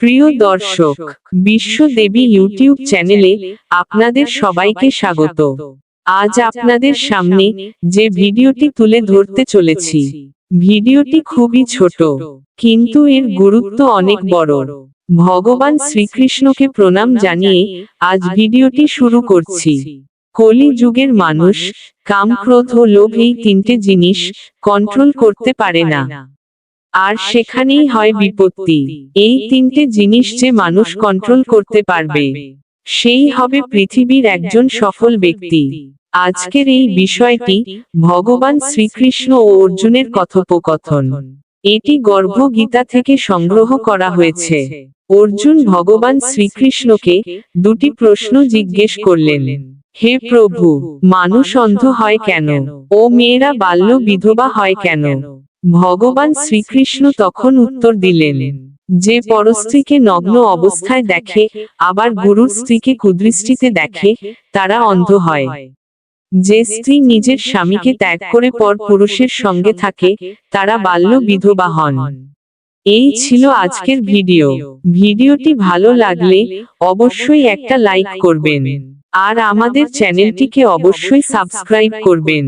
প্রিয় দর্শক, বিশ্ব দেবী ইউটিউব চ্যানেলে আপনাদের সবাইকে স্বাগত। আজ আপনাদের সামনে যে ভিডিওটি তুলে ধরতে চলেছি। ভিডিওটি খুবই ছোট, কিন্তু এর গুরুত্ব অনেক বড়। ভগবান শ্রীকৃষ্ণকে প্রণাম জানিয়ে আজ ভিডিওটি শুরু করছি। কলি যুগের মানুষ কাম ক্রোধ ও লোভ এই তিনটে জিনিস কন্ট্রোল করতে পারে না। আর সেখানেই হয় বিপত্তি। এই তিনটে জিনিস যে মানুষ কন্ট্রোল করতে পারবে। সেই হবে পৃথিবীর একজন সফল ব্যক্তি। আজকের এই বিষয়টি ভগবান শ্রীকৃষ্ণ ও অর্জুনের কথোপকথন। এটি গর্ভগীতা থেকে সংগ্রহ করা হয়েছে। অর্জুন ভগবান শ্রীকৃষ্ণকে দুটি প্রশ্ন জিজ্ঞেস করলেন। হে প্রভু মানুষ অন্ধ হয় কেন? ও মেয়েরা বাল্য বিধবা হয় কেন? ভগবান শ্রীকৃষ্ণ তখন উত্তর দিলেন, যে পরস্ত্রীকে নগ্ন অবস্থায় দেখে, আবার গুরুর স্ত্রীকে কুদৃষ্টিতে দেখে, তারা অন্ধ হয়। যে স্ত্রী নিজের স্বামীকে ত্যাগ করে পর পুরুষের সঙ্গে থাকে, তারা বাল্য বিধবা হন। এই ছিল আজকের ভিডিও। ভিডিওটি ভালো লাগলে অবশ্যই একটা লাইক করবেন। আর আমাদের চ্যানেলটিকে অবশ্যই সাবস্ক্রাইব করবেন।